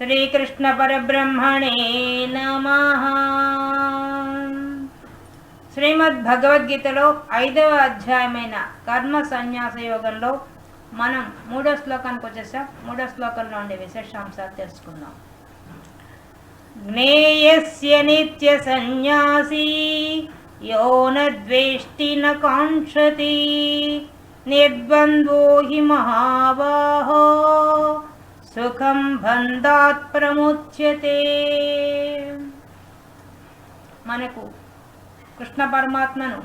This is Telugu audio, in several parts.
శ్రీకృష్ణ పరబ్రహ్మణే నమ శ్రీమద్ భగవద్గీతలో ఐదవ అధ్యాయమైన కర్మ సన్యాస యోగంలో మనం మూడో శ్లోకానికి వచ్చేసాం. మూడో శ్లోకంలో ఉండే విశేషాంశాలు తెలుసుకుందాం. జ్ఞేయస్య నిత్య సన్యాసి యో నద్వేష్టి న కాంక్షతి నిర్బంధో హి మహాబాహో సుఖం బంధాత్ ప్రముచ్యతే. మనకు కృష్ణ పరమాత్మను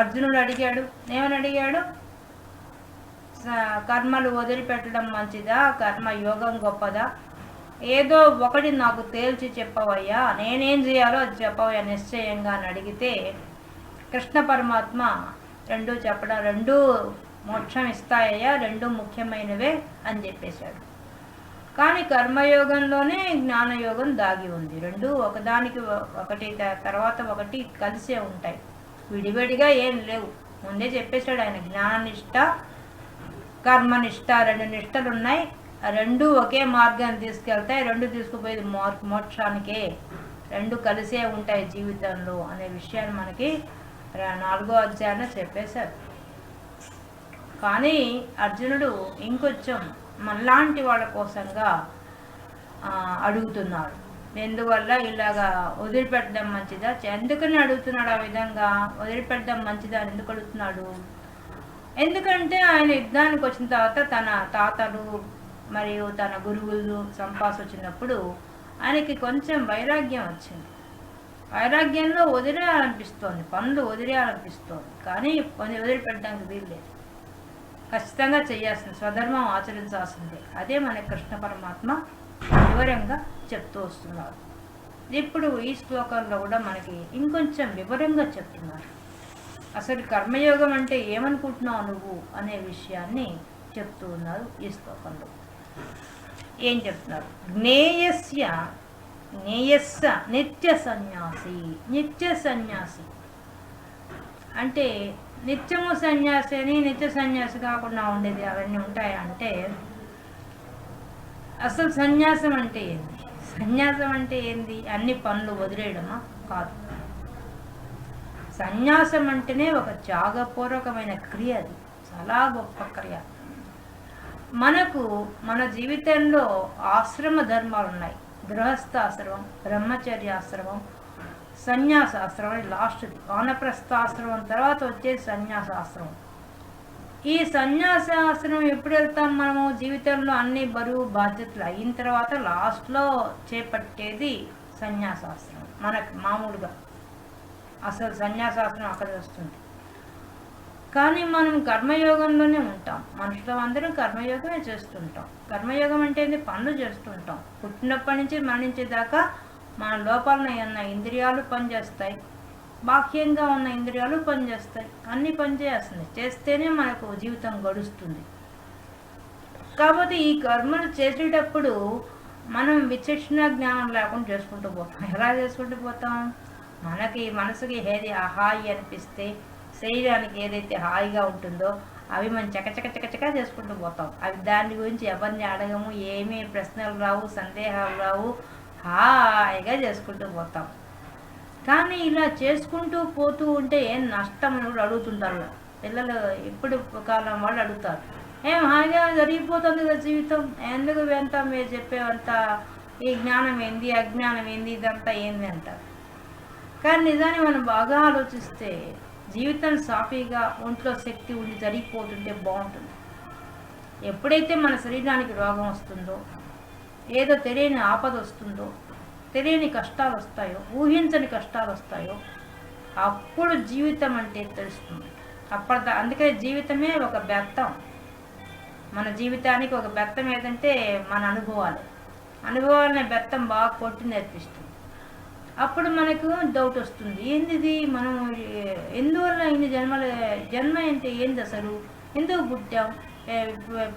అర్జునుడు అడిగాడు. ఏమని అడిగాడు? కర్మలు వదిలిపెట్టడం మంచిదా? కర్మ యోగం గొప్పదా? ఏదో ఒకటి నాకు తేల్చి చెప్పవయ్యా. నేనేం చేయాలో అది చెప్పవయ్యా నిశ్చయంగా అని అడిగితే కృష్ణ పరమాత్మ రెండు చెప్పడం రెండు మోక్షం ఇస్తాయ్యా రెండు ముఖ్యమైనవే అని చెప్పేశాడు. కానీ కర్మయోగంలోనే జ్ఞానయోగం దాగి ఉంది. రెండు ఒకదానికి ఒకటి తర్వాత ఒకటి కలిసే ఉంటాయి. విడివిడిగా ఏం లేవు. ముందే చెప్పేశాడు ఆయన జ్ఞాననిష్ట కర్మనిష్ట రెండు నిష్టలు ఉన్నాయి రెండు ఒకే మార్గాన్ని తీసుకెళ్తాయి. రెండు తీసుకుపోయేది మో- మోక్షానికే. రెండు కలిసే ఉంటాయి జీవితంలో అనే విషయాన్ని మనకి నాలుగో అధ్యాయంలో చెప్పేశారు. కానీ అర్జునుడు ఇంకొంచెం మనలాంటి వాళ్ళ కోసంగా ఆ, అడుగుతున్నాడు ఎందువల్ల ఇలాగా వదిలిపెట్టడం మంచిదా? ఎందుకని అడుగుతున్నాడు ఆ విధంగా? వదిలిపెట్టడం మంచిదా? అని ఎందుకు అడుగుతున్నాడు? ఎందుకంటే ఆయన యుద్ధానికి వచ్చిన తర్వాత తన తాతలు మరియు తన గురువులు సంపాస్ వచ్చినప్పుడు ఆయనకి కొంచెం వైరాగ్యం వచ్చింది. వైరాగ్యంలో వదిలేయాలనిపిస్తోంది పనులు వదిలేయాలనిపిస్తోంది. కానీ కొన్ని వదిలిపెట్టడానికి వీల్లేదు. ఖచ్చితంగా చేయాల్సింది స్వధర్మం ఆచరించాల్సిందే. అదే మన కృష్ణ పరమాత్మ వివరంగా చెప్తూ వస్తున్నారు. ఇప్పుడు ఈ శ్లోకంలో కూడా మనకి ఇంకొంచెం వివరంగా చెప్తున్నారు. అసలు కర్మయోగం అంటే ఏమనుకుంటున్నావు నువ్వు అనే విషయాన్ని చెప్తూ ఉన్నారు ఈ శ్లోకంలో. ఏం చెప్తున్నారు? జ్ఞేయస్య జ్ఞేయస్స నిత్య సన్యాసి నిత్య సన్యాసి. అంటే నిత్యము సన్యాసి అని నిత్య సన్యాసి కాకుండా ఉండేది అవన్నీ ఉంటాయా అంటే అసలు సన్యాసం అంటే ఏంది? సన్యాసం అంటే ఏంది? అన్ని పనులు వదిలేయడమా? కాదు. సన్యాసం అంటేనే ఒక త్యాగపూర్వకమైన క్రియ అది. చాలా గొప్ప క్రియ. మనకు మన జీవితంలో ఆశ్రమ ధర్మాలు ఉన్నాయి గృహస్థాశ్రమం బ్రహ్మచర్యాశ్రమం సన్యాసాశ్రమం లాస్ట్ది వానప్రస్థాశ్రమం తర్వాత వచ్చేది సన్యాసాశ్రమం. ఈ సన్యాసాశ్రమం ఎప్పుడు వెళ్తాం మనము? జీవితంలో అన్ని బరువు బాధ్యతలు అయిన తర్వాత లాస్ట్లో చేపట్టేది సన్యాసాశ్రమం మనకు మామూలుగా. అసలు సన్యాసాశ్రమం అక్కడ వస్తుంది. కానీ మనం కర్మయోగంలోనే ఉంటాం. మనుషులం అందరం కర్మయోగమే చేస్తుంటాం. కర్మయోగం అంటే పనులు చేస్తుంటాం. పుట్టినప్పటి నుంచి మరణించేదాకా మన లోపలన ఉన్న ఇంద్రియాలు పనిచేస్తాయి బాహ్యంగా ఉన్న ఇంద్రియాలు పనిచేస్తాయి అన్నీ పనిచేస్తుంది చేస్తేనే మనకు జీవితం గడుస్తుంది. కాబట్టి ఈ కర్మలు చేసేటప్పుడు మనం విచక్షణ జ్ఞానం లేకుండా చేసుకుంటూ పోతాం. ఎలా చేసుకుంటూ పోతాం? మనకి మనసుకి ఏది హాయి అనిపిస్తే శరీరానికి ఏదైతే హాయిగా ఉంటుందో అవి మనం చకచక చకచక చేసుకుంటూ పోతాం. అవి దాని గురించి ఎవరిని అడగము ఏమీ ప్రశ్నలు రావు సందేహాలు రావు హాయిగా చేసుకుంటూ పోతాం. కానీ ఇలా చేసుకుంటూ పోతూ ఉంటే ఏం నష్టం అని కూడా అడుగుతుంటారు. పిల్లలు ఎప్పుడు కాలం వాళ్ళు అడుగుతారు. ఏం హాయిగా జరిగిపోతుంది కదా జీవితం? ఎందుకు ఎంత మీరు చెప్పేవంత ఈ జ్ఞానం ఏంది అజ్ఞానం ఏంది ఇదంతా ఏంది అంటారు. కానీ నిజాన్ని మనం బాగా ఆలోచిస్తే జీవితం సాఫీగా ఒంట్లో శక్తి ఉండి జరిగిపోతుంటే బాగుంటుంది. ఎప్పుడైతే మన శరీరానికి రోగం వస్తుందో ఏదో తెలియని ఆపద వస్తుందో తెలియని కష్టాలు వస్తాయో ఊహించని కష్టాలు వస్తాయో అప్పుడు జీవితం అంటే తెలుస్తుంది. అప్పటి అందుకే జీవితమే ఒక బెత్తం. మన జీవితానికి ఒక బెత్తం ఏదంటే మన అనుభవాలు. అనుభవాలనే బెత్తం బాగా కొట్టి నేర్పిస్తుంది. అప్పుడు మనకు డౌట్ వస్తుంది. ఏంది ఇది మనం ఎందువల్ల ఇన్ని జన్మల జన్మ అంటే ఏంది అసలు? ఎందుకు పుట్టాం?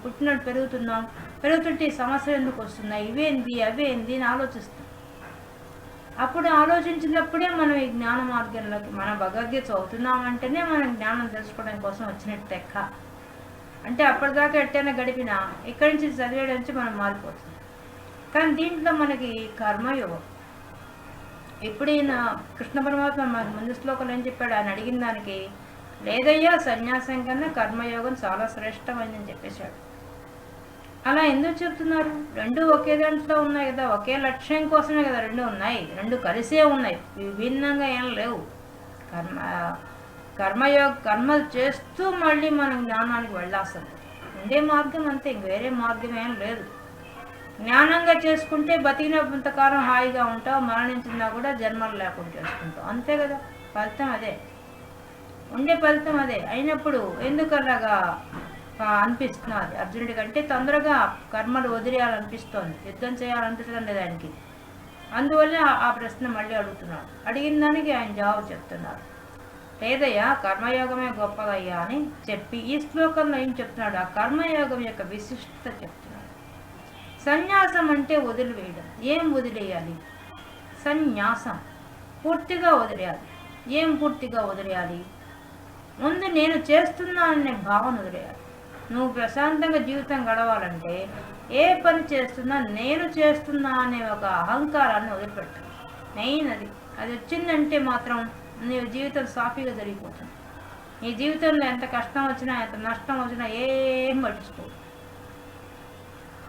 పుట్టినట్టు పెరుగుతున్నాం పెరుగుతుంటే ఈ సమస్యలు ఎందుకు వస్తున్నాయి? ఇవేంది అవేంది అని ఆలోచిస్తాం. అప్పుడు ఆలోచించినప్పుడే మనం ఈ జ్ఞాన మార్గంలోకి మన భగవద్గీత చదువుతున్నామంటేనే మనం జ్ఞానం తెలుసుకోవడం కోసం వచ్చినట్టు లెక్క. అంటే అప్పటిదాకా ఎట్టైనా గడిపినా ఇక్కడి నుంచి చదివేయడం నుంచి మనం మారిపోతుంది కానీ దీంట్లో మనకి కర్మయోగం. ఎప్పుడైనా కృష్ణ పరమాత్మ మన ముందు శ్లోకంలో ఏం చెప్పాడు? ఆయన అడిగిన దానికి లేదయ్యా సన్యాసం కన్నా కర్మయోగం చాలా శ్రేష్టమైందని చెప్పేశాడు. అలా ఎందుకు చెప్తున్నారు? రెండు ఒకే దాంట్లో ఉన్నాయి కదా ఒకే లక్ష్యం కోసమే కదా రెండు ఉన్నాయి. రెండు కలిసే ఉన్నాయి. విభిన్నంగా ఏం లేవు. కర్మ కర్మయోగ కర్మలు చేస్తూ మళ్ళీ మనం జ్ఞానానికి వెళ్ళాల్సింది. ఉండే మార్గం అంతే వేరే మార్గం ఏం లేదు. జ్ఞానంగా చేసుకుంటే బతికినంతకాలం హాయిగా ఉంటావు మరణించినా కూడా జన్మలు లేకుండా చేసుకుంటావు. అంతే కదా ఫలితం అదే. ఉండే ఫలితం అదే. అయినప్పుడు ఎందుకు అలాగా అనిపిస్తున్నది అర్జునుడి కంటే తొందరగా కర్మలు వదిలేయాలనిపిస్తోంది. యుద్ధం చేయాలనిపించడం లేదు ఆయనకి. అందువల్ల ఆ- ఆ ప్రశ్న మళ్ళీ అడుగుతున్నాడు. అడిగిన దానికి ఆయన జవాబు చెప్తున్నారు. లేదయ్యా కర్మయోగమే గొప్పదయ్యా అని చెప్పి ఈ శ్లోకంలో ఏం చెప్తున్నాడు? ఆ కర్మయోగం యొక్క విశిష్టత చెప్తున్నాడు. సన్యాసం అంటే వదిలివేయడం. ఏం వదిలేయాలి? సన్యాసం. పూర్తిగా వదిలేయాలి. ఏం పూర్తిగా వదిలేయాలి? ముందు నేను చేస్తున్నాననే భావన వదిలేయాలి. నువ్వు ప్రశాంతంగా జీవితం గడవాలంటే ఏ పని చేస్తున్నా నేను చేస్తున్నా అనే ఒక అహంకారాన్ని వదిలిపెట్టాలి మెయిన్ అది. అది వచ్చిందంటే మాత్రం నీ జీవితం సాఫీగా జరిగిపోతుంది. నీ జీవితంలో ఎంత కష్టం వచ్చినా ఎంత నష్టం వచ్చినా ఏం పట్టించుకో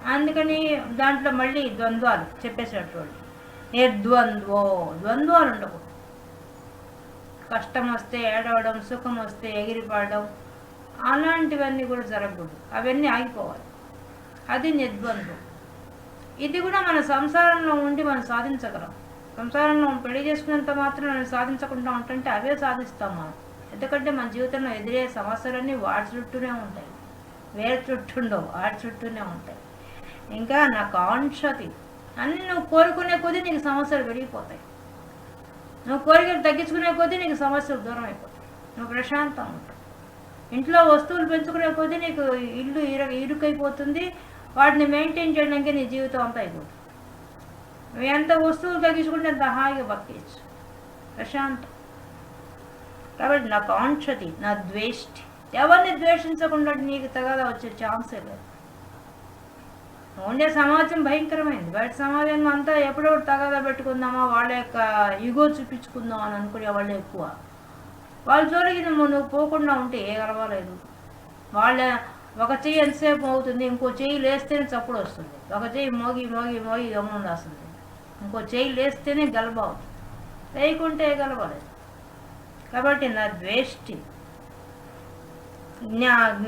అందుకని దాంట్లో మళ్ళీ ద్వంద్వాలు చెప్పేసినట్టు వాళ్ళు నిర్ద్వంద్వో ద్వంద్వాలు ఉండకూడదు. కష్టం వస్తే ఏడవడం సుఖం వస్తే ఎగిరిపడడం అలాంటివన్నీ కూడా జరగకూడదు. అవన్నీ ఆగిపోవాలి. అది నిర్బంధం. ఇది కూడా మన సంసారంలో ఉండి మనం సాధించగలం. సంసారంలో పెళ్ళి చేసుకున్నంత మాత్రం మనం సాధించకుండా ఉంటుంటే అవే సాధిస్తాం మనం. ఎందుకంటే మన జీవితంలో ఎదురే సమస్యలన్నీ వాటి చుట్టూనే ఉంటాయి. వేరే చుట్టూ ఉండవు వాటి చుట్టూనే ఉంటాయి. ఇంకా నా కాంక్షతి అన్ని నువ్వు కోరుకునే కొద్దీ నీకు సమస్యలు పెరిగిపోతాయి. నువ్వు కోరికలు తగ్గించుకునే కొద్దీ నీకు సమస్యలు దూరం అయిపోతాయి. నువ్వు ప్రశాంతం ఉంటావు. ఇంట్లో వస్తువులు పెంచుకునే కొద్దీ నీకు ఇల్లు ఇరు ఇరుకైపోతుంది. వాటిని మెయింటైన్ చేయడానికి నీ జీవితం అంతా అయిపోతుంది నువ్వు ఎంత వస్తువులు తగ్గించుకుంటే అంత హాయిగా బతికేయచ్చు. ప్రశాంతం. కాబట్టి నా కాంక్షతి నా ద్వేష్టి. ఎవరిని ద్వేషించకుండా నీకు తగదా వచ్చే ఛాన్సే లేదు. ఉండే సమాజం భయంకరమైంది. బయట సమాజం అంతా ఎప్పుడెప్పుడు తగాదా పెట్టుకుందామా వాళ్ళ యొక్క ఈగో చూపించుకుందాం అని అనుకునే వాళ్ళు ఎక్కువ. వాళ్ళ జోలికి నువ్వు పోకుండా ఉంటే ఏ గర్వాలేదు. వాళ్ళ ఒక చెయ్యి ఎంతసేపు అవుతుంది ఇంకో చెయ్యి లేస్తేనే చప్పుడు వస్తుంది. ఒక చెయ్యి మోగి మోగి మోగి గమనం వస్తుంది ఇంకో చెయ్యి లేస్తేనే గలబ అవుతుంది. లేకుంటే గలబలేదు కాబట్టి నా ద్వేష్టి జ్ఞా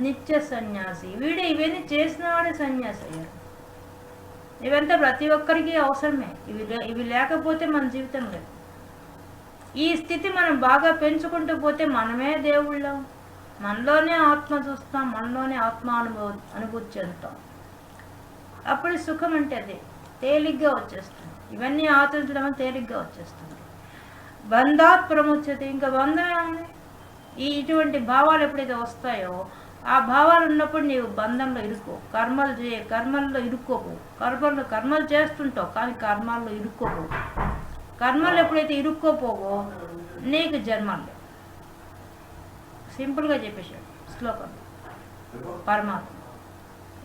నిత్య సన్యాసి. వీడు ఇవన్నీ చేసిన వాడే సన్యాసి అయ్యారు ఇవంతా ప్రతి ఒక్కరికి అవసరమే. ఇవి ఇవి లేకపోతే మన జీవితం లేదు. ఈ స్థితి మనం బాగా పెంచుకుంటూ పోతే మనమే దేవుళ్ళం. మనలోనే ఆత్మ చూస్తాం మనలోనే ఆత్మ అనుభవం అనుభూతి చెందుతాం. అప్పుడు సుఖం అంటే అదే తేలిగ్గా వచ్చేస్తుంది. ఇవన్నీ ఆచరించడం తేలిగ్గా వచ్చేస్తుంది. బంధాత్ ప్రముచ్యత ఇంకా బంధం ఏముంది? ఈ ఇటువంటి భావాలు ఎప్పుడైతే వస్తాయో ఆ భావాలు ఉన్నప్పుడు నీవు బంధంలో ఇరుక్కో. కర్మలు చే కర్మల్లో ఇరుక్కోకు. కర్మలు కర్మలు చేస్తుంటావు కానీ కర్మాల్లో ఇరుక్కోకు. కర్మలు ఎప్పుడైతే ఇరుక్కోపోవో నీకు జన్మలు. సింపుల్గా చెప్పేశాడు శ్లోకం. పరమాత్మ.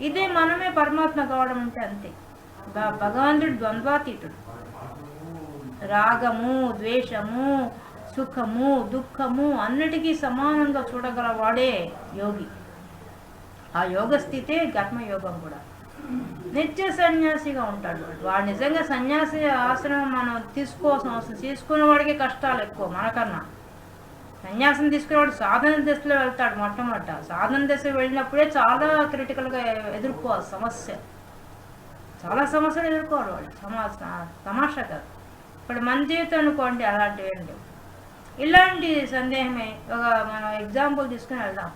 ఇదే మనమే పరమాత్మ కావడం అంటే అంతే. భగవంతుడు ద్వంద్వాతీతుడు. రాగము ద్వేషము సుఖము దుఃఖము అన్నిటికీ సమానంగా చూడగలవాడే యోగి. ఆ యోగ స్థితే కర్మయోగం కూడా. నిత్య సన్యాసిగా ఉంటాడు. వాడు. వాడు నిజంగా సన్యాసి ఆశ్రమం మనం తీసుకోవాల్సిన అవసరం తీసుకున్న వాడికి కష్టాలు ఎక్కువ మనకన్నా. సన్యాసం తీసుకునేవాడు సాధన దశలో వెళ్తాడు మొట్టమొదట. సాధన దశ వెళ్ళినప్పుడే చాలా క్రిటికల్గా ఎదుర్కోవాలి సమస్య. చాలా సమస్యలు ఎదుర్కోవాలి వాడు. సమా తమాషా కాదు ఇప్పుడు మన జీవితం అనుకోండి అలాంటివి ఏంటి ఇలాంటి సందేహమే. ఒక మనం ఎగ్జాంపుల్ తీసుకుని వెళ్దాం.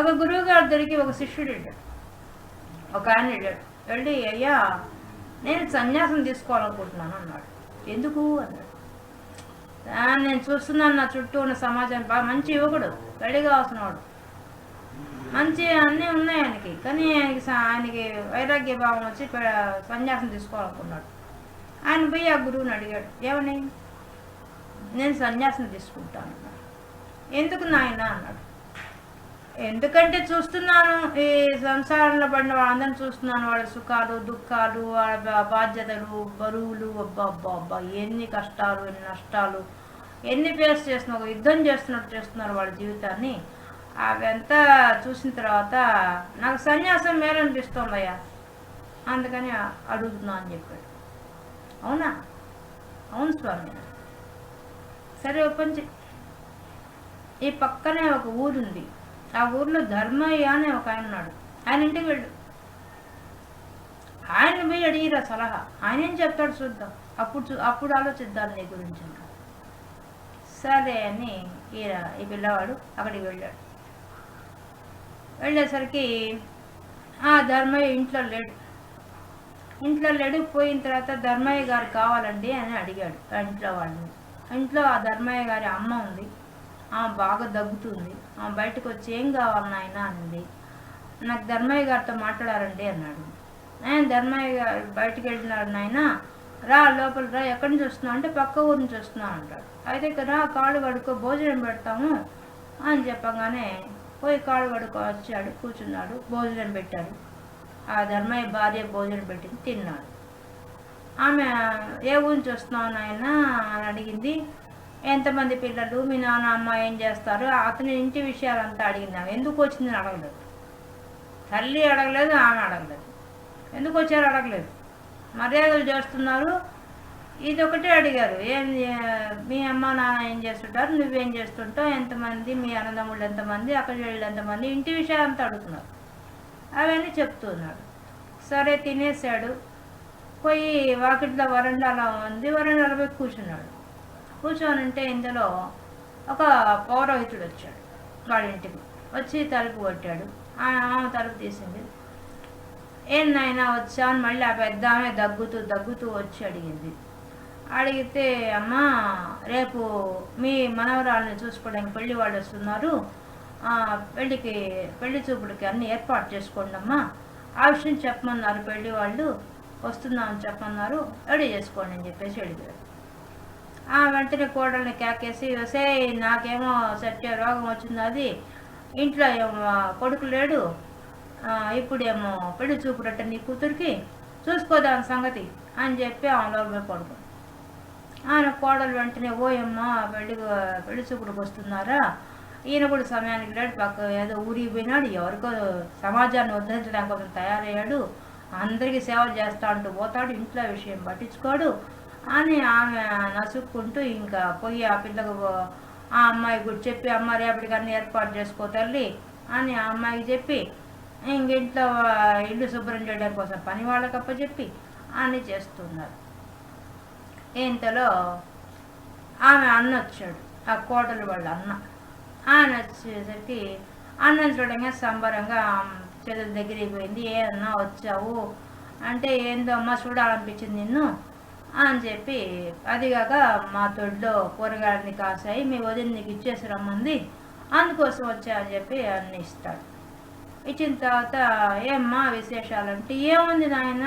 ఒక గురువు గారి దొరికి ఒక శిష్యుడు వెళ్ళాడు ఒక ఆయన వెళ్ళాడు వెళ్ళి అయ్యా నేను సన్యాసం తీసుకోవాలనుకుంటున్నాను అన్నాడు. ఎందుకు? అన్నాడు. నేను చూస్తున్నాను నా చుట్టూ ఉన్న సమాజం బాగా మంచి యువకుడు రెడీగా వస్తున్నాడు. మంచి అన్నీ ఉన్నాయి ఆయనకి. కానీ ఆయనకి స- ఆయనకి వైరాగ్య భావం వచ్చి సన్యాసం తీసుకోవాలనుకున్నాడు ఆయన పోయి ఆ గురువుని అడిగాడు. ఏమని నేను సన్యాసం తీసుకుంటాను. ఎందుకు నాయన అన్నాడు. ఎందుకంటే చూస్తున్నాను ఈ సంసారంలో పడిన వాళ్ళందరినీ చూస్తున్నాను. వాళ్ళ సుఖాలు దుఃఖాలు వాళ్ళ బాధ్యతలు బరువులు అబ్బా అబ్బా అబ్బా ఎన్ని కష్టాలు ఎన్ని నష్టాలు ఎన్ని ఫేస్ చేస్తున్నారు ఒక యుద్ధం చేస్తున్నట్టు చేస్తున్నారు వాళ్ళ జీవితాన్ని. అవంతా చూసిన తర్వాత నాకు సన్యాసం మేలనిపిస్తుందయ్యా. అందుకని అడుగుతున్నా అని చెప్పాడు. అవునా? అవును స్వామి. సరే ఓపెన్ చే. ఈ పక్కనే ఒక ఊరుంది. ఆ ఊర్లో ధర్మయ్య అనే ఒక ఆయన ఉన్నాడు. ఆయన ఇంటికి వెళ్ళు. ఆయన పోయి అడిగిరా సలహా. ఆయన ఏం చెప్తాడు చూద్దాం. అప్పుడు చూ- అప్పుడు ఆలోచిద్దాం నీ గురించి సరే అని ఈ ఈ పిల్లవాడు అక్కడికి వెళ్ళాడు. వెళ్ళేసరికి ఆ ధర్మయ్య ఇంట్లో లేడు. ఇంట్లో లేడు. పోయిన తర్వాత ధర్మయ్య గారు కావాలండి అని అడిగాడు ఆ ఇంట్లో వాళ్ళని. ఇంట్లో ఆ ధర్మయ్య గారి అమ్మ ఉంది. ఆమె బాగా దగ్గుతుంది. ఆమె బయటకు వచ్చి ఏం కావాలి నాయన అనింది నాకు ధర్మయ్య గారితో మాట్లాడారండి అన్నాడు. నేను ధర్మయ్య గారు బయటకు వెళ్ళినాడు నాయన? రా లోపల రా. ఎక్కడి నుంచి వస్తున్నావు? అంటే పక్క ఊరు నుంచి వస్తున్నావు అంటాడు. అయితే ఇక రా కాళ్ళు కడుక్కో భోజనం పెడతాము అని చెప్పగానే పోయి కాళ్ళు కడుక్కో వచ్చాడు కూర్చున్నాడు భోజనం పెట్టాడు. ఆ ధర్మయ్య భార్య భోజనం పెట్టింది తిన్నాడు. ఆమె ఏ ఊరి నుంచి వస్తున్నావు నాయన? అని అడిగింది. ఎంతమంది పిల్లలు? మీ నాన్న అమ్మ ఏం చేస్తారు? అతని ఇంటి విషయాలంతా అడిగింది ఆమె. ఎందుకు వచ్చిందని అడగలేదు. తల్లి అడగలేదు ఆమె అడగలేదు. ఎందుకు వచ్చారు అడగలేదు? మర్యాదలు చేస్తున్నారు. ఇది ఒకటే అడిగారు. ఏం మీ అమ్మ నాన్న ఏం చేస్తుంటారు? నువ్వేం చేస్తుంటావు? ఎంతమంది? మీ అన్నదమ్ముళ్ళు ఎంతమంది? అక్కడ వీళ్ళు ఎంతమంది? ఇంటి విషయాలంతా అడుగుతున్నారు. అవన్నీ చెప్తున్నాడు సరే తినేసాడు పోయి వాకిట్లో వరండాలో ఉంది. వరండాలో పోయి కూర్చున్నాడు. కూర్చొని ఉంటే ఇందులో ఒక పౌరోహితుడు వచ్చాడు వాళ్ళ ఇంటికి వచ్చి తలుపు కొట్టాడు. ఆ ఆమె తలుపు తీసింది. ఏం నాయనా వచ్చా? అని మళ్ళీ ఆ పెద్ద ఆమె దగ్గుతూ దగ్గుతూ వచ్చి అడిగింది. అడిగితే అమ్మా రేపు మీ మనవరాలని చూసుకోవడానికి పెళ్ళి వాళ్ళు వస్తున్నారు. ఆ, పెళ్ళికి పెళ్ళి చూపుడికి అన్ని ఏర్పాటు చేసుకోండి అమ్మా ఆ విషయం చెప్పమన్నారు పెళ్ళి వాళ్ళు. వస్తున్నామని చెప్పన్నారు. రెడీ చేసుకోండి అని చెప్పేసి అడిగారు ఆ వెంటనే కోడల్ని కేకేసి వసే నాకేమో సత్య రోగం వచ్చింది అది ఇంట్లో ఏమో కొడుకు లేడు. ఇప్పుడేమో పెళ్ళి చూపురట్ట నీ కూతురికి. చూసుకోదాని సంగతి అని చెప్పి ఆమెలో లోపల ఆయన కోడలు వెంటనే ఓయమ్మ పెళ్ళి పెళ్ళి చూపులకు వస్తున్నారా? ఈయన కూడా సమయానికి లేడు పక్క ఏదో ఊరికి పోయినాడు ఎవరికో సమాజాన్ని ఉద్ధరించడానికి కోసం తయారయ్యాడు. అందరికీ సేవ చేస్తా అంటూ పోతాడు ఇంట్లో విషయం పట్టించుకోడు అని ఆమె నసుక్కుంటూ ఇంకా పోయి ఆ పిల్లకు ఆ అమ్మాయి కూడా చెప్పి అమ్మ రేపటికి అన్ని ఏర్పాటు చేసుకో తల్లి అని ఆ అమ్మాయికి చెప్పి ఇంక ఇంట్లో ఇల్లు శుభ్రం చేయడం కోసం పని వాళ్ళకి చెప్పి అని చేస్తున్నారు. ఇంతలో ఆమె అన్న వచ్చాడు ఆ కోటలు వాళ్ళ అన్న. ఆయన వచ్చేసరికి అన్నం చూడంగా సంబరంగా చెల్లెల దగ్గరికి పోయింది ఏమన్నా వచ్చావు? అంటే ఏందో అమ్మ చూడాలనిపించింది నిన్ను అని చెప్పి అదిగాక మా తొడిలో కూరగాయలని కాసాయి మీ వదిన నీకు ఇచ్చేసి రమ్మంది అందుకోసం వచ్చా అని చెప్పి అన్ని ఇస్తాడు. ఇచ్చిన తర్వాత ఏమ్మా విశేషాలంటే ఏముంది నాయన?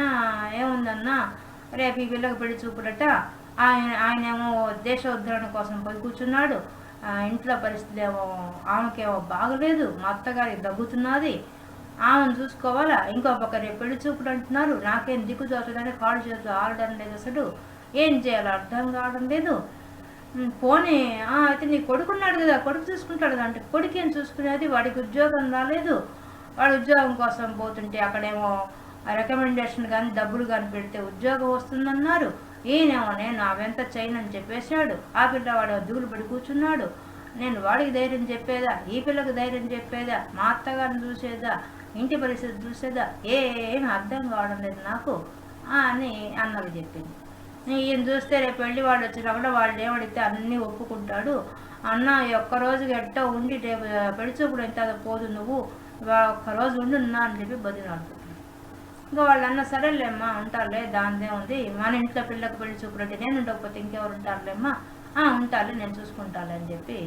ఏముందన్నా? రేపు ఈ పిల్లకి పెళ్ళి చూపుడట ఆయన ఆయనేమో దేశ ఉద్ధరణ కోసం పోయి కూర్చున్నాడు. ఇంట్లో పరిస్థితి ఏమో ఆమెకేమో బాగలేదు. మా అత్తగారికి దగ్గుతున్నది. ఆమెను చూసుకోవాలా? ఇంకో పక్క రేపు పెళ్ళి చూపుడు అంటున్నారు. నాకేం దిక్కు తోచదని కాళ్ళు చేతులు ఆడడం లేదు అసలు. ఏం చేయాలో అర్థం కావడం లేదు. పోనీ. ఆ, అయితే నీ కొడుకున్నాడు కదా కొడుకు చూసుకుంటాడు కదా అంటే కొడుకు ఏం చూసుకునేది? వాడికి ఉద్యోగం రాలేదు. వాడు ఉద్యోగం కోసం పోతుంటే అక్కడేమో రికమెండేషన్ కానీ డబ్బులు కానీ పెడితే ఉద్యోగం వస్తుందన్నారు. ఈయనేమో నేను అవెంత చేయనని అని చెప్పేశాడు. ఆ పిల్లవాడు దిగులు పడి కూర్చున్నాడు. నేను వాడికి ధైర్యం చెప్పేదా? ఈ పిల్లకి ధైర్యం చెప్పేదా? మా అత్తగారిని చూసేదా? ఇంటి పరిస్థితి చూసేదా? ఏం అర్థం కావడం లేదు నాకు. అని అన్నది చెప్పింది. ఈయన చూస్తే రేపు పెళ్ళి వాళ్ళు వచ్చినప్పుడు వాళ్ళు ఏమడితే అన్నీ ఒప్పుకుంటాడు. అన్న ఈ ఒక్క రోజుకి ఉండి రేపు పెళ్ళి చూపుడు ఎంత పోదు నువ్వు. ఒక్కరోజు ఒక్క రోజు ఉన్నా అని చెప్పి బదిలాడుకుంటాడు ఇంకా వాళ్ళు అన్న సరేలేమ్మా ఉంటారులే దానిదే ఉంది. మన ఇంట్లో పిల్లకి పెళ్ళి చూపుడు అంటే నేను ఉండకపోతే ఇంకెవరు ఉంటారులేమ్మా ఆ ఉంటాలే నేను చూసుకుంటాలే అని చెప్పి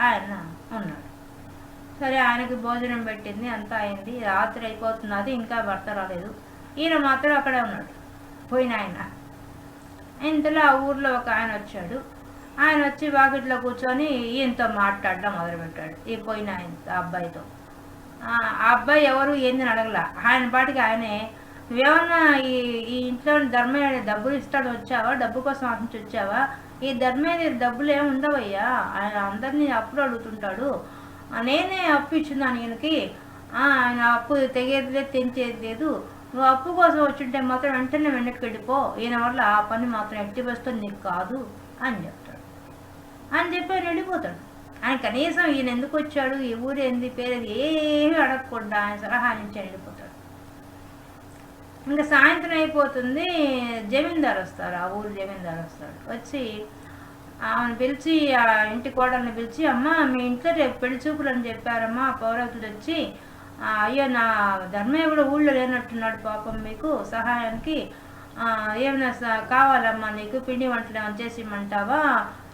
ఆయన ఉన్నాడు సరే ఆయనకి భోజనం పెట్టింది అంతా అయింది. రాత్రి అయిపోతున్నది ఇంకా భర్త రాలేదు. ఈయన మాత్రం అక్కడే ఉన్నాడు. పోయిన ఆయన ఇంతలో ఆ ఊర్లో ఒక ఆయన వచ్చాడు. ఆయన వచ్చి వాకిట్లో కూర్చొని ఈయనతో మాట్లాడడం మొదలుపెట్టాడు. ఈ పోయిన ఆయన ఆ అబ్బాయితో. ఆ ఆ అబ్బాయి ఎవరు ఏందని అడగల. ఆయన పాటికి ఆయనే నువ్వేమన్నా ఈ ఈ ఇంట్లో ధర్మయ్య డబ్బులు ఇస్తాడు వచ్చావా? డబ్బు కోసం ఆశించి వచ్చావా? ఈ ధర్మయ్య డబ్బులు ఏమి ఉండవయ్యా? ఆయన అందరినీ అప్పులు అడుగుతుంటాడు. నేనే అప్పు ఇచ్చున్నాను ఈయనకి ఆయన అప్పు తెగేది లేదు తెంచేది లేదు. నువ్వు అప్పు కోసం వచ్చింటే మాత్రం వెంటనే వెనక్కి వెళ్ళిపో ఈయన వల్ల ఆ పని మాత్రం ఎట్టి వస్తుంది నీకు కాదు అని చెప్తాడు. అని చెప్పి ఆయన వెళ్ళిపోతాడు. ఆయన కనీసం ఈయన ఎందుకు వచ్చాడు ఈ ఊరు ఏంది పేరేది ఏమీ అడగకుండా ఆయన సలహా నుంచి వెళ్ళిపోతాడు. ఇంకా సాయంత్రం అయిపోతుంది జమీందారు వస్తారు. ఆ ఊరు జమీందారు వస్తాడు వచ్చి ఆమెను పిలిచి ఆ ఇంటి కోడల్ని పిలిచి అమ్మ మీ ఇంట్లో రేపు పెళ్ళి చూపులు అని చెప్పారమ్మా పౌరకులు వచ్చి అయ్యో నా ధర్మయ్య కూడా ఊళ్ళో లేనట్టున్నాడు పాపం మీకు సహాయానికి. ఏమైనా స- కావాలమ్మా నీకు పిండి వంటలు ఏమైనా చేసి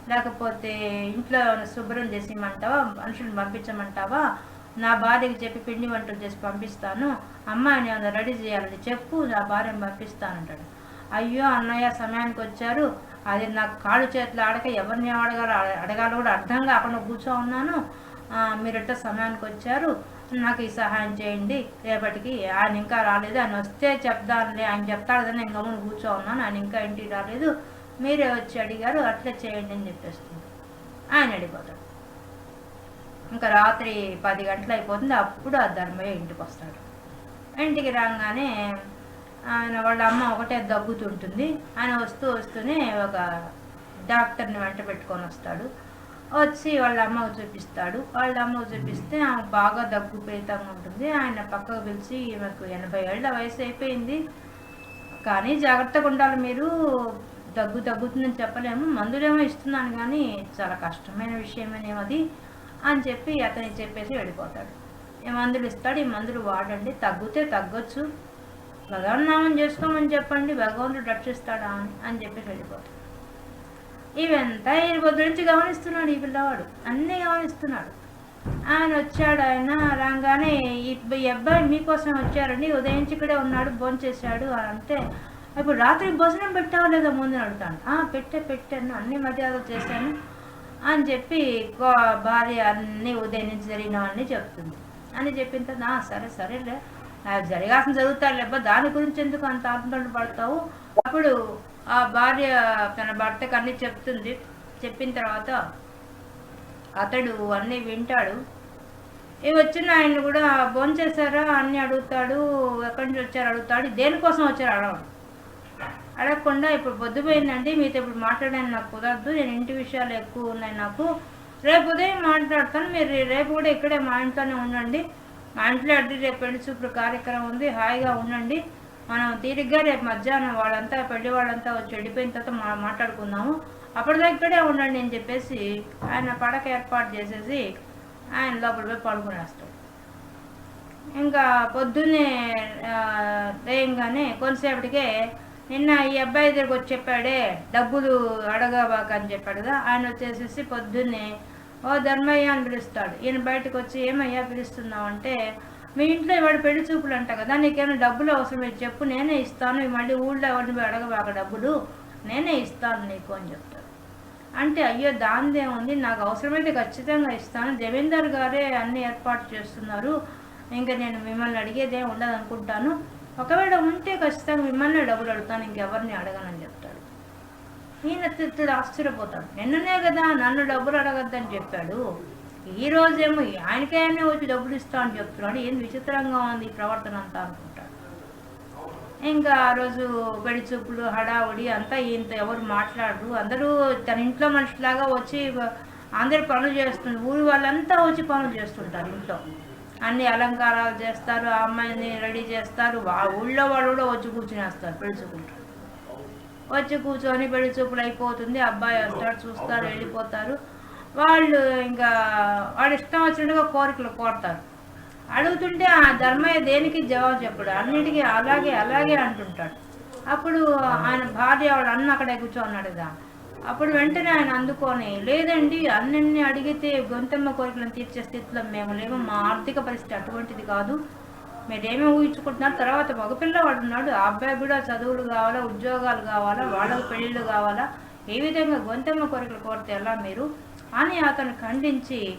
లేకపోతే ఇంట్లో శుభ్రం చేసి ఇమ్మంటావా? మనుషులను పంపించమంటావా? నా భార్యకి చెప్పి పిండి వంటలు చేసి పంపిస్తాను. అమ్మాయిని ఏమైనా రెడీ చేయాలని చెప్పు నా భార్యను పంపిస్తానంటాడు అయ్యో అన్నయ్య సమయానికి వచ్చారు. అది నాకు కాళ్ళు చేతులు ఆడక ఎవరిని అడగాలో అడగాలో కూడా అర్థం కాకుండా కూర్చో ఉన్నాను. ఆ, మీరట్ట సమయానికి వచ్చారు? నాకు ఈ సహాయం చేయండి. రేపటికి ఆయన ఇంకా రాలేదు. ఆయన వస్తే చెప్తానులే. ఆయన చెప్తాడు కదా నేను గమని కూర్చో ఉన్నాను. ఆయన ఇంకా ఇంటికి రాలేదు. మీరే వచ్చి అడిగారు. అట్లే చేయండి అని చెప్పేస్తుంది. ఆయన అడిగిపోతాడు. ఇంకా రాత్రి పది గంటలు అయిపోతుంది. అప్పుడు ఆ ధర్మయ్య ఇంటికి వస్తాడు. ఇంటికి రాగానే ఆయన వాళ్ళ అమ్మ ఒకటే దగ్గుతుంటుంది. ఆయన వస్తూ వస్తూనే ఒక డాక్టర్ని వెంట పెట్టుకొని వస్తాడు. వచ్చి వాళ్ళ అమ్మకు చూపిస్తాడు. వాళ్ళ అమ్మకు చూపిస్తే ఆమె బాగా దగ్గు ప్రేతంగా ఉంటుంది. ఆయన పక్కకు పిలిచి ఈమెకు ఎనభై ఏళ్ళ వయసు అయిపోయింది. కానీ జాగ్రత్తగా ఉండాలి మీరు. దగ్గు తగ్గుతుందని చెప్పలేము. మందులేమో ఇస్తున్నాను కానీ చాలా కష్టమైన విషయమేనేమో అది అని చెప్పి అతనికి చెప్పేసి వెళ్ళిపోతాడు. ఈ మందులు ఇస్తాడు. ఈ మందులు వాడండి. తగ్గితే తగ్గొచ్చు. భగవన్నామం చేసుకోమని చెప్పండి భగవంతుడు రక్షిస్తాడా అని అని చెప్పేసి వెళ్ళిపోతాడు. ఇవంతా ఈ పొద్దు నుంచి గమనిస్తున్నాడు ఈ పిల్లవాడు. అన్నీ గమనిస్తున్నాడు. ఆయన వచ్చాడు ఆయన రాగానే ఈ అబ్బాయి మీకోసం వచ్చారండి ఉదయించి ఇక్కడే ఉన్నాడు భోంచేశాడు అని అంటే ఇప్పుడు రాత్రి భోజనం పెట్టావా లేదా? ముందు అడుగుతాను. "ఆ, పెట్టే పెట్టాను అన్ని మర్యాదలు చేశాను అని చెప్పి భార్య అన్ని ఉదయం నుంచి జరిగినవన్నీ చెప్తుంది అని చెప్పిన తర్వాత సరే సరేలే జరగాల్సిన జరుగుతారు లేబ్బా దాని గురించి ఎందుకు అంత ఆందోళన పడతావు? అప్పుడు ఆ భార్య తన భర్తకు అన్ని చెప్తుంది. చెప్పిన తర్వాత అతడు అన్నీ వింటాడు. ఇవి వచ్చిన ఆయన కూడా భోంచేశారా అన్నీ అడుగుతాడు. ఎక్కడి నుంచి వచ్చారు? అడుగుతాడు. దేనికోసం వచ్చారు? అడగడు. అడగకుండా ఇప్పుడు పొద్దుపోయిందండి మీతో ఇప్పుడు మాట్లాడాను నాకు కుదరదు. నేను ఇంటి విషయాలు ఎక్కువ ఉన్నాయి నాకు. రేపు ఉదయం మాట్లాడతాను. మీరు రేపు కూడా ఇక్కడే మా ఇంట్లోనే ఉండండి. అంట్లో ఇంట్లో రేపు పెళ్ళి చూపుడు కార్యక్రమం ఉంది. హాయిగా ఉండండి. మనం తీరిగ్గా రేపు మధ్యాహ్నం వాళ్ళంతా పెళ్ళి వాళ్ళంతా వచ్చి వెళ్ళిపోయిన తర్వాత మా మాట్లాడుకుందాము. అప్పటిదాకా ఇక్కడే ఉండండి అని చెప్పేసి ఆయన పడక ఏర్పాటు చేసేసి ఆయన లోపల పోయి పడుకునేస్తాడు ఇంకా పొద్దున్నే లేయంగానే కొంతసేపటికే నిన్న ఈ అబ్బాయి దగ్గరకు వచ్చి చెప్పాడే డబ్బులు అడగబాక అని చెప్పాడు కదా. ఆయన వచ్చేసేసి పొద్దున్నే ఓ ధర్మయ్య అని పిలుస్తాడు. ఈయన బయటకు వచ్చి ఏమయ్యా పిలుస్తున్నావు? అంటే మీ ఇంట్లో ఇవాడు పెళ్ళి చూపులు అంట కదా నీకేమైనా డబ్బులు అవసరమే చెప్పు నేనే ఇస్తాను. మళ్ళీ ఊళ్ళో ఎవరిని అడగబాక డబ్బులు. నేనే ఇస్తాను నీకు అని చెప్తాడు. అంటే అయ్యో దానిదేముంది నాకు అవసరమైతే ఖచ్చితంగా ఇస్తాను. జమీందార్ గారే అన్ని ఏర్పాటు చేస్తున్నారు. ఇంకా నేను మిమ్మల్ని అడిగేదే ఉండదు అనుకుంటాను ఒకవేళ ఉంటే ఖచ్చితంగా మిమ్మల్ని డబ్బులు అడుగుతాను. ఇంకెవరిని అడగనని ఈయన తిట్టుడు ఆశ్చర్యపోతాడు. నిన్ననే కదా నన్ను డబ్బులు అడగద్దని చెప్పాడు. ఈ రోజేమో ఆయనకైనా వచ్చి డబ్బులు ఇస్తా అని చెప్తున్నాడు. ఏం విచిత్రంగా ఉంది ఈ ప్రవర్తన అంతా అనుకుంటాడు. ఇంకా ఆ రోజు గడిచూపులు చూపులు హడావుడి అంతా ఈయనతో ఎవరు మాట్లాడరు. అందరూ తన ఇంట్లో మనిషిలాగా వచ్చి అందరు పనులు చేస్తుంది ఊరి వాళ్ళంతా వచ్చి పనులు చేస్తుంటారు ఇంట్లో. అన్ని అలంకారాలు చేస్తారు. ఆ అమ్మాయిని రెడీ చేస్తారు. వా ఊళ్ళో వాళ్ళు కూడా వచ్చి కూర్చునేస్తారు పెళ్ళి వచ్చి కూర్చొని పెళ్ళి చూపులు అయిపోతుంది అబ్బాయి వస్తాడు చూస్తారు వెళ్ళిపోతారు. వాళ్ళు ఇంకా వాడు ఇష్టం వచ్చినట్టుగా కోరికలు కోరతారు. అడుగుతుంటే ఆ ధర్మయ్య దేనికి జవాబు చెప్పడు అన్నిటికీ అలాగే అలాగే అంటుంటాడు. అప్పుడు ఆయన భార్య వాడు అన్న అక్కడే కూర్చోన్నాడు కదా అప్పుడు వెంటనే ఆయన అందుకొని లేదండి అన్నన్ని అడిగితే గొంతమ్మ కోరికలను తీర్చే స్థితిలో మేము లేము మా ఆర్థిక పరిస్థితి అటువంటిది కాదు. మీరేమీ ఊహించుకుంటున్నారు? తర్వాత మగపిల్లవాడు ఉన్నాడు. ఆ అబ్బాయి కూడా చదువులు కావాలా ఉద్యోగాలు కావాలా వాళ్ళకు పెళ్ళిళ్ళు కావాలా? ఏ విధంగా గొంతమ్మ కోరికలు కోరితే ఎలా మీరు? అని అతను ఖండించి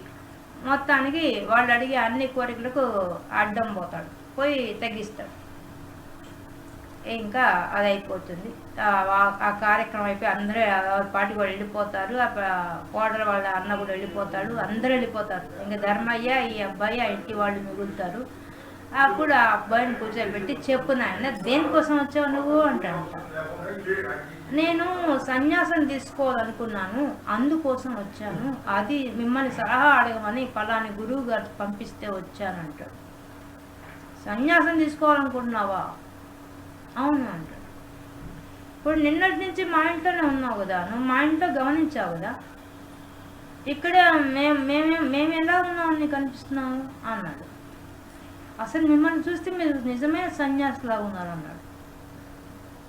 మొత్తానికి వాళ్ళు అడిగే అన్ని కోరికలకు అడ్డం పోతాడు. పోయి తగ్గిస్తాడు. ఇంకా అది అయిపోతుంది ఆ- ఆ- కార్యక్రమం అయిపోయి అందరూ ఎవరి పాటికి వాళ్ళు వెళ్ళిపోతారు. ఆ కోడలు వాళ్ళ అన్న కూడా వెళ్ళిపోతాడు. అందరూ వెళ్ళిపోతారు. ఇంకా ధర్మయ్య ఈ అబ్బాయి ఆ ఇంటి వాళ్ళు మిగులుతారు. అప్పుడు ఆ అబ్బాయిని కూర్చోబెట్టి చెప్పు నాయన దేనికోసం వచ్చావు నువ్వు అంటాడంట నేను సన్యాసం తీసుకోవాలనుకున్నాను అందుకోసం వచ్చాను. అది మిమ్మల్ని సలహా అడగమని పలాని గురువు గారు పంపిస్తే వచ్చానంటాడు సన్యాసం తీసుకోవాలనుకుంటున్నావా? అవును అంటాడు. ఇప్పుడు నిన్నటి నుంచి మా ఇంట్లోనే ఉన్నావు కదా నువ్వు మా ఇంట్లో గమనించావు కదా? ఇక్కడ మేము మేమే మేము ఎలా ఉన్నాం నీకు అనిపిస్తున్నాము అన్నాడు. అసలు మిమ్మల్ని చూస్తే మీరు నిజమే సన్యాసిలా ఉన్నారన్నాడు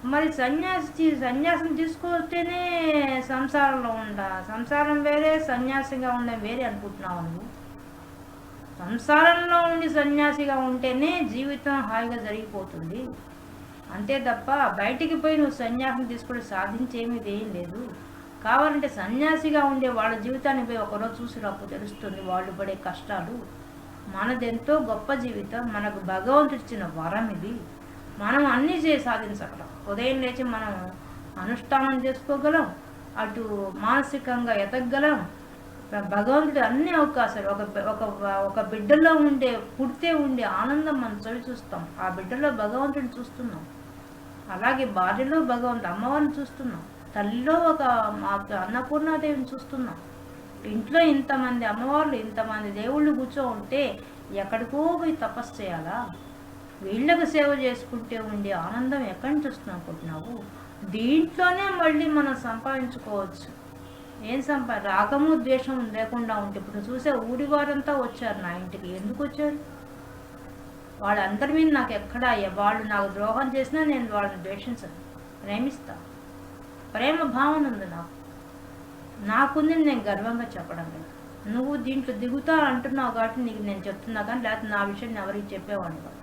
మరి సన్యాసి సన్యాసం తీసుకొస్తేనే సంసారంలో ఉండ? సంసారం వేరే సన్యాసిగా ఉండే వేరే అనుకుంటున్నావు నువ్వు? సంసారంలో ఉండి సన్యాసిగా ఉంటేనే జీవితం హాయిగా జరిగిపోతుంది. అంతే తప్ప బయటికి పోయి నువ్వు సన్యాసం తీసుకుని సాధించేమీ ఏం లేదు. కావాలంటే సన్యాసిగా ఉండే వాళ్ళ జీవితాన్ని పోయి ఒకరోజు చూసినప్పుడు తెలుస్తుంది వాళ్ళు పడే కష్టాలు. మనదెంతో గొప్ప జీవితం మనకు భగవంతుడు ఇచ్చిన వరం ఇది. మనం అన్నీ చేసి సాధించగలం. ఉదయం లేచి మనం అనుష్ఠానం చేసుకోగలం. అటు మానసికంగా ఎదగలం భగవంతుడు అన్ని అవకాశాలు ఒక ఒక ఒక బిడ్డలో ఉండే పుడితే ఉండే ఆనందం మనం చవి చూస్తాం. ఆ బిడ్డలో భగవంతుడిని చూస్తున్నాం. అలాగే భార్యలో భగవంతుడు అమ్మవారిని చూస్తున్నాం. తల్లిలో ఒక మా అన్నపూర్ణాదేవిని చూస్తున్నాం. ఇంట్లో ఇంతమంది అమ్మవార్లు ఇంతమంది దేవుళ్ళు కూర్చో ఉంటే ఎక్కడికో పోయి తపస్సు చేయాలా? వీళ్ళకు సేవ చేసుకుంటే ఉండే ఆనందం ఎక్కడి నుంచి వస్తుంది అనుకుంటున్నావు? దీంట్లోనే మళ్ళీ మనం సంపాదించుకోవచ్చు. ఏం సంపా రాగము ద్వేషం లేకుండా ఉంటే ఇప్పుడు చూసే ఊరి వారంతా వచ్చారు నా ఇంటికి. ఎందుకు వచ్చారు? వాళ్ళందరి మీద నాకు ఎక్కడ వాళ్ళు నాకు ద్రోహం చేసినా నేను వాళ్ళని ద్వేషించను. ప్రేమిస్తా. ప్రేమ భావన ఉంది నాకు. నాకుంది నేను గర్వంగా చెప్పడం లేదు. నువ్వు దీంట్లో దిగుతా అంటున్నావు కాబట్టి నీకు నేను చెప్తున్నా కానీ లేకపోతే నా విషయం ఎవరికి చెప్పేవాడిని కాదు.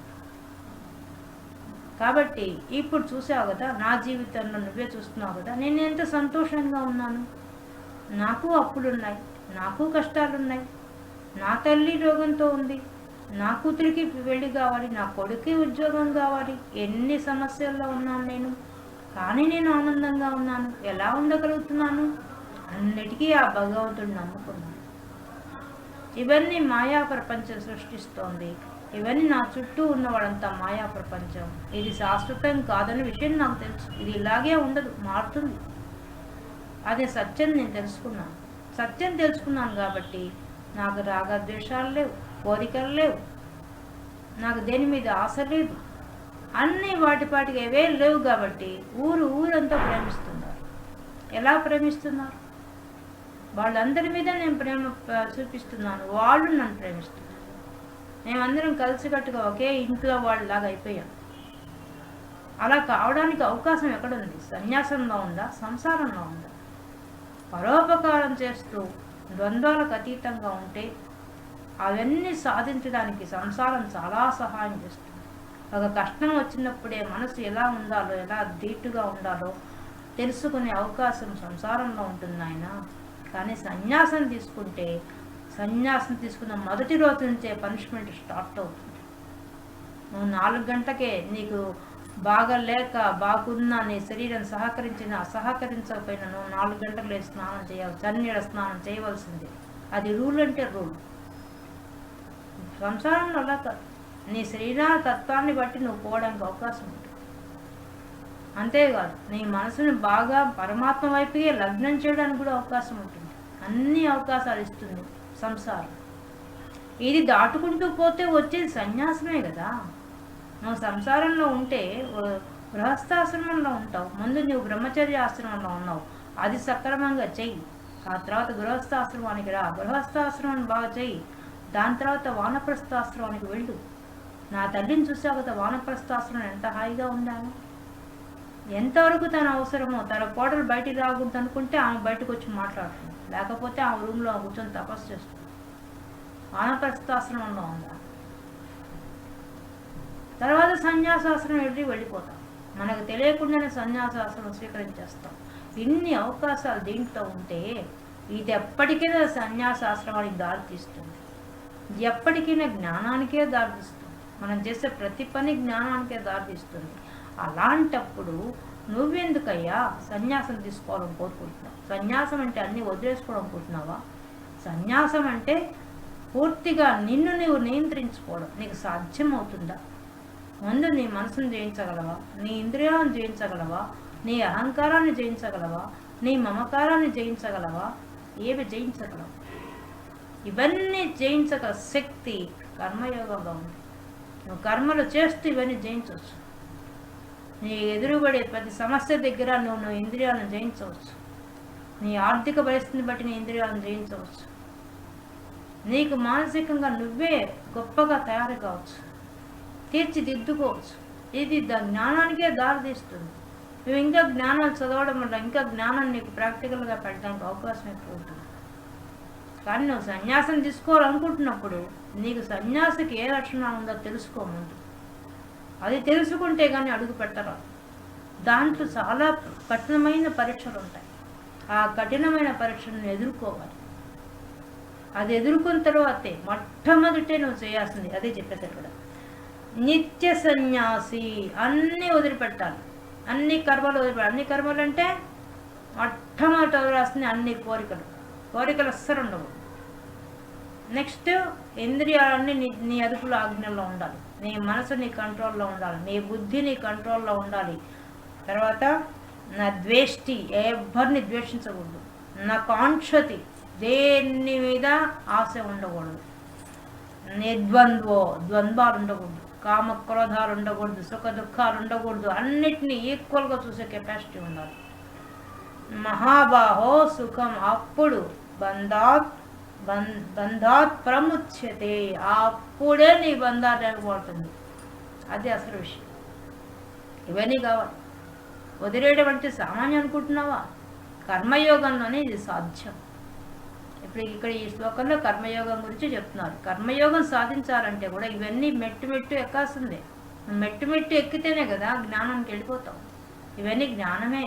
కాబట్టి ఇప్పుడు చూసావు కదా నా జీవితంలో నువ్వే చూస్తున్నావు కదా నేను ఎంత సంతోషంగా ఉన్నాను? నాకు అప్పులున్నాయి నాకు కష్టాలున్నాయి నా తల్లి రోగంతో ఉంది నా కూతురికి పెళ్ళి కావాలి నా కొడుకు ఉద్యోగం కావాలి ఎన్ని సమస్యల్లో ఉన్నాను నేను? కానీ నేను ఆనందంగా ఉన్నాను. ఎలా ఉండగలుగుతున్నాను? అన్నిటికీ ఆ భగవంతుడు నమ్ముకున్నాను ఇవన్నీ మాయా ప్రపంచం సృష్టిస్తోంది. ఇవన్నీ నా చుట్టూ ఉన్న వాళ్ళంతా మాయా ప్రపంచం. ఇది శాశ్వతం కాదనే విషయం నాకు తెలుసు. ఇది ఇలాగే ఉండదు మారుతుంది. అదే సత్యం నేను తెలుసుకున్నాను. సత్యం తెలుసుకున్నాను కాబట్టి నాకు రాగద్వేషాలు లేవు కోరికలు లేవు. నాకు దేని మీద ఆశ లేదు. అన్నీ వాటిపాటికి ఏవే లేవు కాబట్టి ఊరు ఊరంతా ప్రేమిస్తున్నారు. ఎలా ప్రేమిస్తున్నారు? వాళ్ళందరి మీద నేను ప్రేమ చూపిస్తున్నాను. వాళ్ళు నన్ను ప్రేమిస్తున్నారు. మేమందరం కలిసికట్టుగా ఒకే ఇంట్లో వాళ్ళలాగా అయిపోయాం. అలా కావడానికి అవకాశం ఎక్కడుంది? సన్యాసంలో ఉందా? సంసారంలో ఉందా? పరోపకారం చేస్తూ ద్వంద్వాలకు అతీతంగా ఉంటే అవన్నీ సాధించడానికి సంసారం చాలా సహాయం చేస్తుంది. ఒక కష్టం వచ్చినప్పుడే మనసు ఎలా ఉండాలో ఎలా ధీటుగా ఉండాలో తెలుసుకునే అవకాశం సంసారంలో ఉంటుంది ఆయన కానీ సన్యాసం తీసుకుంటే సన్యాసం తీసుకున్న మొదటి రోజు నుంచే పనిష్మెంట్ స్టార్ట్ అవుతుంది. నువ్వు నాలుగు గంటకే నీకు బాగా లేక బాగున్నా నీ శరీరం సహకరించిన సహకరించకపోయినా నువ్వు నాలుగు గంటలు స్నానం చేయాలి చన్నీడ స్నానం చేయవలసిందే. అది రూల్ అంటే రూల్. సంసారంలో అలా నీ శరీర తత్వాన్ని బట్టి నువ్వు పోవడానికి అవకాశం ఉంటుంది. అంతేకాదు నీ మనసుని బాగా పరమాత్మ వైపుకే లగ్నం చేయడానికి కూడా అవకాశం ఉంటుంది. అన్ని అవకాశాలు ఇస్తుంది సంసారం. ఇది దాటుకుంటూ పోతే వచ్చేది సన్యాసమే కదా. నువ్వు సంసారంలో ఉంటే గృహస్థాశ్రమంలో ఉంటావు. ముందు నువ్వు బ్రహ్మచర్య ఆశ్రమంలో ఉన్నావు. అది సక్రమంగా చెయ్యి. ఆ తర్వాత గృహస్థాశ్రమానికి రా. గృహస్థాశ్రమం బాగా చెయ్యి. దాని తర్వాత వానప్రస్థాశ్రమానికి వెళ్ళు. నా తల్లిని చూసావు కదా వానప్రస్థాశ్రమం ఎంత హాయిగా ఉండాలి ఎంతవరకు తన అవసరమో తన కోడలు బయటికి రాకూడదు అనుకుంటే ఆమె బయటకు వచ్చి మాట్లాడుతుంది. లేకపోతే ఆ రూమ్లో కూర్చొని తపస్సు చేస్తుంది వానప్రస్థాశ్రమంలో ఉందా? తర్వాత సన్యాసాశ్రమం వెళ్ళి వెళ్ళిపోతాం. మనకు తెలియకుండానే సన్యాసాశ్రమం స్వీకరించేస్తాం. ఇన్ని అవకాశాలు దీంట్లో ఉంటే ఇది ఎప్పటికైనా సన్యాసాశ్రమానికి దారితీస్తుంది. ఎప్పటికైనా జ్ఞానానికే దారితీస్తుంది. మనం చేసే ప్రతి పని జ్ఞానానికే దారితీస్తుంది. అలాంటప్పుడు నువ్వెందుకయ్యా సన్యాసం తీసుకోవాలని కోరుకుంటున్నావు? సన్యాసం అంటే అన్నీ వదిలేసుకోవడం అనుకుంటున్నావా సన్యాసం అంటే పూర్తిగా నిన్ను నువ్వు నియంత్రించుకోవడం. నీకు సాధ్యం అవుతుందా ముందు నీ మనసును జయించగలవా? నీ ఇంద్రియాలను జయించగలవా? నీ అహంకారాన్ని జయించగలవా? నీ మమకారాన్ని జయించగలవా? ఏవి జయించగలవు? ఇవన్నీ జయించగల శక్తి కర్మయోగంలో ఉంది. నువ్వు కర్మలు చేస్తూ ఇవన్నీ జయించవచ్చు. నీ ఎదురుబడే ప్రతి సమస్య దగ్గర నువ్వు నువ్వు ఇంద్రియాలను జయించవచ్చు. నీ ఆర్థిక పరిస్థితిని బట్టి నీ ఇంద్రియాలను జయించవచ్చు. నీకు మానసికంగా నువ్వే గొప్పగా తయారు కావచ్చు. తీర్చిదిద్దుకోవచ్చు. ఇది దా జ్ఞానానికే దారితీస్తుంది. నువ్వు ఇంకా జ్ఞానం చదవడం వల్ల ఇంకా జ్ఞానం నీకు ప్రాక్టికల్గా పెట్టడానికి అవకాశం ఎక్కువ ఉంటుంది. కానీ నువ్వు సన్యాసం తీసుకోవాలనుకుంటున్నప్పుడు నీకు సన్యాసికి ఏ లక్షణం ఉందో తెలుసుకో అది తెలుసుకుంటే కానీ అడుగు పెట్టరు దాంట్లో చాలా కఠినమైన పరీక్షలు ఉంటాయి. ఆ కఠినమైన పరీక్షలను ఎదుర్కోవాలి. అది ఎదుర్కొన్న తర్వాతే మొట్టమొదటే నువ్వు చేయాల్సింది అదే చెప్పేది కూడా నిత్య సన్యాసి అన్నీ వదిలిపెట్టాలి. అన్ని కర్మలు వదిలిపెట్టాలి అన్ని కర్మలు అంటే మొట్టమొదట వదిలేస్తుంది అన్ని కోరికలు. కోరికలు అస్సలు ఉండవు. నెక్స్ట్ ఇంద్రియాలన్నీ నీ నీ అదుపులో ఆజ్ఞలో ఉండాలి. నీ మనసు నీ కంట్రోల్లో ఉండాలి. నీ బుద్ధి నీ కంట్రోల్లో ఉండాలి. తర్వాత నా ద్వేష్టి ఎవరిని ద్వేషించకూడదు. నా కాంక్షతి దేని మీద ఆశ ఉండకూడదు. నిర్ద్వంద్వో ద్వంద్వాలు ఉండకూడదు. కామ క్రోధాలు ఉండకూడదు సుఖ దుఃఖాలు ఉండకూడదు. అన్నిటినీ ఈక్వల్గా చూసే కెపాసిటీ ఉండాలి. మహాబాహో సుఖం. అప్పుడు బంధాత్ బంధాత్ ప్రముచ్యతే అప్పుడే నీ బంధాలు లేకపోతుంది అది అసలు విషయం ఇవన్నీ కావాలి వదిలేయడం అంటే సామాన్యం అనుకుంటున్నావా కర్మయోగంలోనే ఇది సాధ్యం ఇప్పుడు ఇక్కడ ఈ శ్లోకంలో కర్మయోగం గురించి చెప్తున్నారు కర్మయోగం సాధించాలంటే కూడా ఇవన్నీ మెట్టు మెట్టు ఎక్కాల్సిందే మెట్టు మెట్టు ఎక్కితేనే కదా జ్ఞానానికి వెళ్ళిపోతావు ఇవన్నీ జ్ఞానమే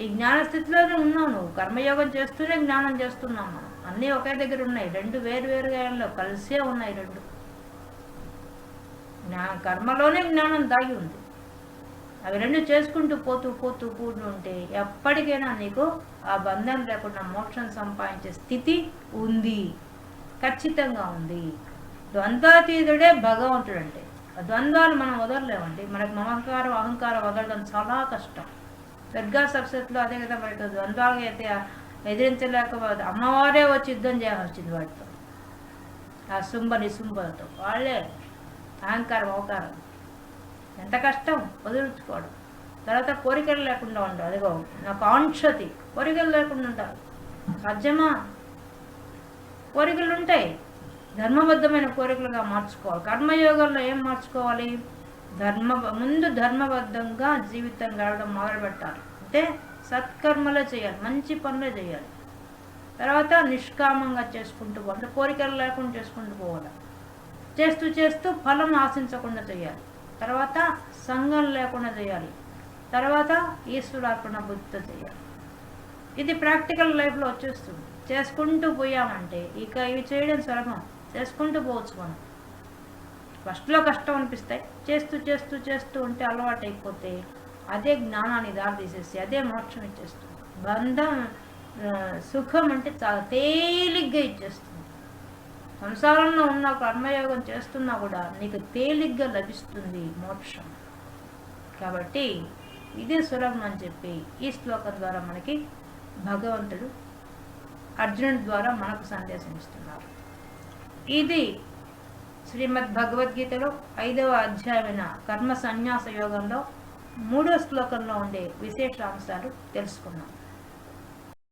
ఈ జ్ఞాన స్థితిలోనే ఉన్నావు నువ్వు కర్మయోగం చేస్తూనే జ్ఞానం చేస్తున్నావు మనం అన్నీ ఒకే దగ్గర ఉన్నాయి. రెండు వేరు వేరుగా కలిసే ఉన్నాయి రెండు. నా కర్మలోనే జ్ఞానం దాగి ఉంది. అవి రెండు చేసుకుంటూ పోతూ పోతూ పోతూ ఉంటే ఎప్పటికైనా నీకు ఆ బంధం లేకుండా మోక్షం సంపాదించే స్థితి ఉంది. ఖచ్చితంగా ఉంది. ద్వంద్వాతీతుడే భగవంతుడు అంటే ఆ ద్వంద్వాలు మనం వదలలేమండి. మనకు మమకారం అహంకారం వదలడం చాలా కష్టం. పెద్ద సబ్సెట్లో అదే కదా మనకు ద్వంద్వాలు అయితే ఎదిరించలేకపోతే అమ్మవారే వచ్చి యుద్ధం చేయాల్సి వాటితో ఆ శుంభ నిశుంభలతో. వాళ్ళే అహంకారం అవకారం. ఎంత కష్టం? వదిలించుకోవడం. తర్వాత కోరికలు లేకుండా ఉండవు అదిగో నా కాంక్షతి. కోరికలు లేకుండా ఉండాలి. సాధ్యమా? కోరికలు ఉంటాయి ధర్మబద్ధమైన కోరికలుగా మార్చుకోవాలి. కర్మయోగంలో ఏం మార్చుకోవాలి? ధర్మ ముందు ధర్మబద్ధంగా జీవితం గడవడం మొదలు పెట్టాలి అంటే సత్కర్మలే చేయాలి మంచి పనులే చేయాలి. తర్వాత నిష్కామంగా చేసుకుంటూ పోవాలి కోరికలు లేకుండా చేసుకుంటూ పోవాలి. చేస్తూ చేస్తూ ఫలం ఆశించకుండా చేయాలి. తర్వాత సంఘం లేకుండా చేయాలి. తర్వాత ఈశ్వరార్పణ బుద్ధితో చేయాలి. ఇది ప్రాక్టికల్ లైఫ్లో వచ్చేస్తుంది. చేసుకుంటూ పోయామంటే ఇక ఇవి చేయడం సులభం. చేసుకుంటూ పోవచ్చు మనం. ఫస్ట్లో కష్టం అనిపిస్తాయి. చేస్తూ చేస్తూ చేస్తూ ఉంటే అలవాటు అయిపోతే అదే జ్ఞానాన్ని దారి తీసేసి అదే మోక్షం ఇచ్చేస్తుంది. బంధం సుఖం అంటే చాలా తేలిగ్గా ఇచ్చేస్తుంది. సంసారంలో ఉన్న కర్మయోగం చేస్తున్నా కూడా నీకు తేలిగ్గా లభిస్తుంది మోక్షం. కాబట్టి ఇదే సులభం అని చెప్పి ఈ శ్లోకం ద్వారా మనకి భగవంతుడు అర్జునుడి ద్వారా మనకు సందేశం ఇస్తున్నారు. ఇది శ్రీమద్ భగవద్గీతలో ఐదవ అధ్యాయమైన కర్మ సన్యాస యోగంలో మూడో శ్లోకంలో ఉండే విశేషాంశాలు తెలుసుకున్నాం